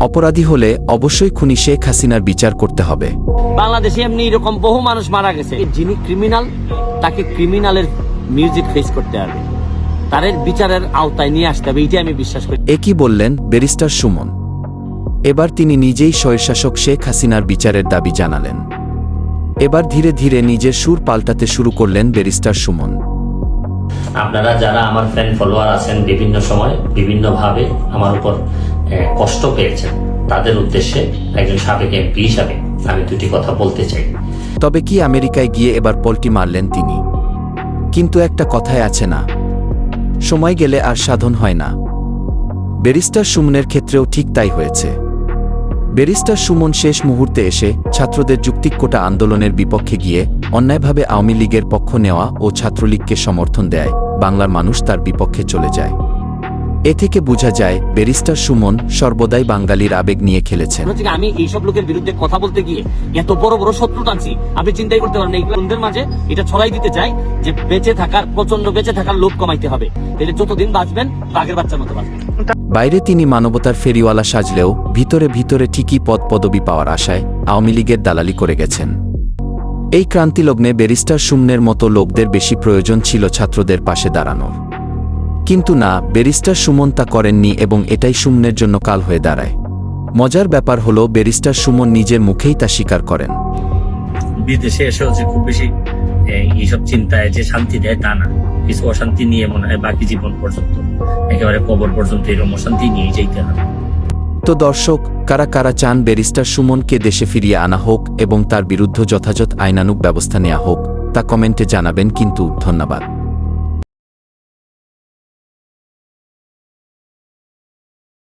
অপরাধী হলে অবশ্যই খুনি শেখ হাসিনার বিচার করতে হবে। বাংলাদেশে এমনি এরকম বহু মানুষ মারা গেছে। যিনি ক্রিমিনাল তাকে ক্রিমিনালের মিউজিক ফেস করতে হবে। তাদের বিচারের আওতায় নিয়ে আসতে হবে এইটাই আমি বিশ্বাস করি। এ কি বললেন ব্যারিস্টার সুমন? এবার তিনি নিজেই স্বৈরশাসক শেখ হাসিনার বিচারের দাবি জানালেন। এবার ধীরে ধীরে নিজের সুর পাল্টাতে শুরু করলেন ব্যারিস্টার সুমন। আপনারা যারা আমার ফ্যান ফলোয়ার আছেন বিভিন্ন সময় বিভিন্নভাবে আমার উপর কষ্ট পেয়েছেন। তাদের উদ্দেশ্যে একজন সাবেক এমপি হিসাবে আমি দুটি কথা বলতে চাই। তবে কি আমেরিকায় গিয়ে এবার পল্টি মারলেন তিনি? কিন্তু একটা কথায় আছে না। সময় গেলে আর সাধন হয় না। ব্যারিস্টার সুমনের ক্ষেত্রেও ঠিক তাই হয়েছে। ব্যারিস্টার সুমন শেষ মুহূর্তে এসে ছাত্রদের যুক্তিক কোটা আন্দোলনের বিপক্ষে গিয়ে অন্যায়ভাবে আওয়ামী লীগের পক্ষ নেওয়া ও ছাত্রলীগকে সমর্থন দেয় বাংলার মানুষ তার বিপক্ষে চলে যায়। এ থেকে বোঝা যায় ব্যারিস্টার সুমন সর্বদাই বাঙালির আবেগ নিয়ে খেলেছেন। আমি এইসব লোকের বিরুদ্ধে কথা বলতে গিয়ে এত বড় বড় শত্রু টানছি আপনি চিন্তাই করতে পারেন এইগুলো বন্ধুদের মাঝে এটা ছড়াই দিতে চাই যে বেঁচে থাকার প্রচণ্ড বেঁচে থাকার লোভ কমাইতে হবে। তাহলে যতদিন বাঁচবেন বাঘের বাচ্চার মতো বাঁচবেন। বাইরে তিনি মানবতার ফেরিওয়ালা সাজলেও ভিতরে ভিতরে ঠিকই পদ পদবি পাওয়ার আশায় আওয়ামী লীগের দালালি করে গেছেন। এই ক্রান্তিলগ্নে ব্যারিস্টার সুমনের মতো লোকদের বেশি প্রয়োজন ছিল ছাত্রদের পাশে দাঁড়ানোর। কিন্তু না ব্যারিস্টার সুমন তা করেননি এবং এটাই সুমনের জন্য কাল হয়ে দাঁড়ায়। মজার ব্যাপার হলো ব্যারিস্টার সুমন নিজের মুখেই তা স্বীকার করেন। বিদেশে এসেও যে খুব বেশি এইসব চিন্তায় যে শান্তি দেয় তা না। কিছু অশান্তি নিয়ে মনে হয় বাকি জীবন পর্যন্ত একেবারে কবর পর্যন্ত এরকম অশান্তি নিয়ে যেতে হবে। তো দর্শক কারা কারা চান ব্যারিস্টার সুমনকে দেশে ফিরিয়ে আনা হোক এবং তার বিরুদ্ধ যথাযথ আইনানুক ব্যবস্থা নেওয়া হোক তা কমেন্টে জানাবেন কিন্তু ধন্যবাদ।